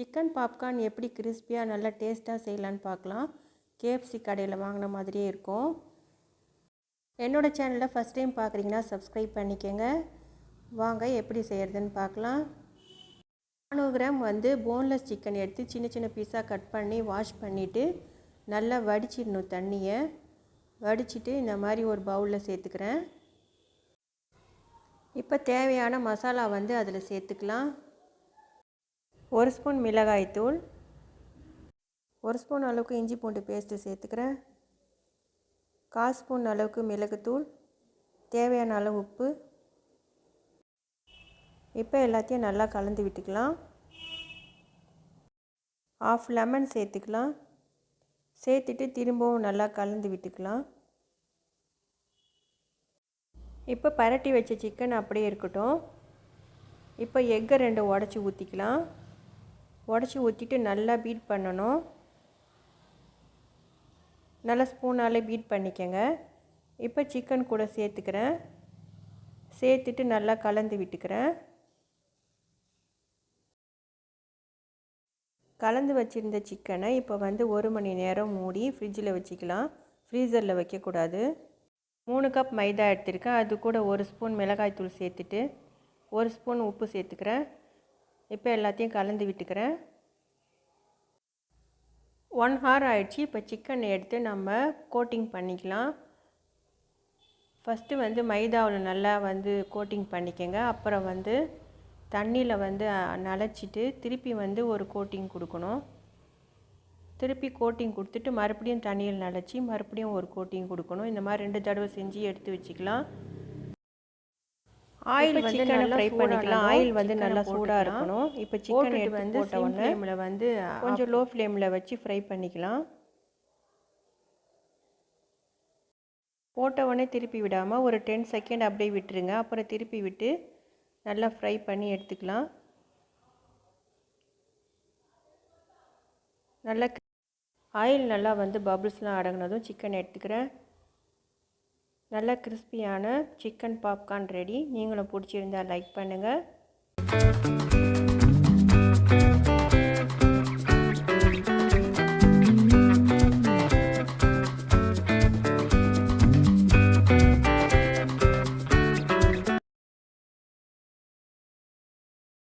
Chicken popcorn எப்படி கிறிஸ்பியாக நல்லா டேஸ்ட்டாக செய்யலான்னு பார்க்கலாம். கேஎஃப்சி கடையில் வாங்கின மாதிரியே இருக்கும். என்னோடய சேனலில் ஃபஸ்ட் டைம் பார்க்குறீங்கன்னா சப்ஸ்கிரைப் பண்ணிக்கோங்க. வாங்க எப்படி செய்கிறதுன்னு பார்க்கலாம். நானூறு கிராம் வந்து போன்லெஸ் சிக்கன் எடுத்து சின்ன சின்ன பீஸாக கட் பண்ணி வாஷ் பண்ணிவிட்டு நல்லா வடிச்சிடணும் தண்ணியை. வடிச்சிட்டு இந்த மாதிரி ஒரு பவுலில் சேர்த்துக்கிறேன். இப்போ தேவையான மசாலா வந்து அதில் சேர்த்துக்கலாம். ஒரு ஸ்பூன் மிளகாய்த்தூள் ஒரு ஸ்பூன் அளவுக்கு இஞ்சி பூண்டு பேஸ்ட்டு சேர்த்துக்கிறேன். கால் ஸ்பூன் அளவுக்கு மிளகுத்தூள் தேவையான அளவு உப்பு. இப்போ எல்லாத்தையும் நல்லா கலந்து விட்டுக்கலாம். ஆஃப் லெமன் சேர்த்துக்கலாம். சேர்த்துட்டு திரும்பவும் நல்லா கலந்து விட்டுக்கலாம். இப்போ பரட்டி வச்ச சிக்கன் அப்படியே இருக்கட்டும். இப்போ எக்கை ரெண்டு உடச்சி ஊற்றிக்கலாம் உடச்சி ஊற்றிட்டு நல்லா பீட் பண்ணணும். நல்லா ஸ்பூனாலே பீட் பண்ணிக்கோங்க. இப்போ சிக்கன் கூட சேர்த்துக்கிறேன். சேர்த்துட்டு நல்லா கலந்து விட்டுக்கிறேன். கலந்து வச்சுருந்த சிக்கனை இப்போ வந்து ஒரு மணி நேரம் மூடி ஃப்ரிட்ஜில் வச்சுக்கலாம். ஃப்ரீசரில் வைக்கக்கூடாது. மூணு கப் மைதா எடுத்திருக்கேன். அது கூட ஒரு ஸ்பூன் மிளகாய்த்தூள் சேர்த்துட்டு ஒரு ஸ்பூன் உப்பு சேர்த்துக்கிறேன். இப்போ எல்லாத்தையும் கலந்து விட்டுக்கிறேன். ஒன் ஹார் ஆயிடுச்சு. இப்போ சிக்கன் எடுத்து நம்ம கோட்டிங் பண்ணிக்கலாம். ஃபஸ்ட்டு வந்து மைதாவில் நல்லா வந்து கோட்டிங் பண்ணிக்கோங்க. அப்புறம் வந்து தண்ணியில் வந்து நனைச்சிட்டு திருப்பி வந்து ஒரு கோட்டிங் கொடுக்கணும். திருப்பி கோட்டிங் கொடுத்துட்டு மறுபடியும் தண்ணியில் நனைச்சி மறுபடியும் ஒரு கோட்டிங் கொடுக்கணும். இந்த மாதிரி ரெண்டு தடவை செஞ்சு எடுத்து வச்சுக்கலாம். ஆயில் வந்து நல்லா ஃப்ரை பண்ணிக்கலாம். ஆயில் வந்து நல்லா சூடாக இருக்கணும் இப்போ சிக்கன் எடுத்து வந்து சிம் ஃப்ளேமில் வந்து கொஞ்சம் லோ ஃப்ளேமில் வச்சு ஃப்ரை பண்ணிக்கலாம். போட்ட உடனே திருப்பி விடாமல் ஒரு டென் செகண்ட் அப்படியே விட்டுருங்க. அப்புறம் திருப்பி விட்டு நல்லா ஃப்ரை பண்ணி எடுத்துக்கலாம். நல்லா ஆயில் நல்லா வந்து பபுள்ஸ்லாம் அடங்கினதும் சிக்கன் எடுத்துக்கிறேன். நல்ல கிறிஸ்பியான சிக்கன் பாப்கார்ன் ரெடி. நீங்களும் பிடிச்சிருந்தா லைக் பண்ணுங்கள்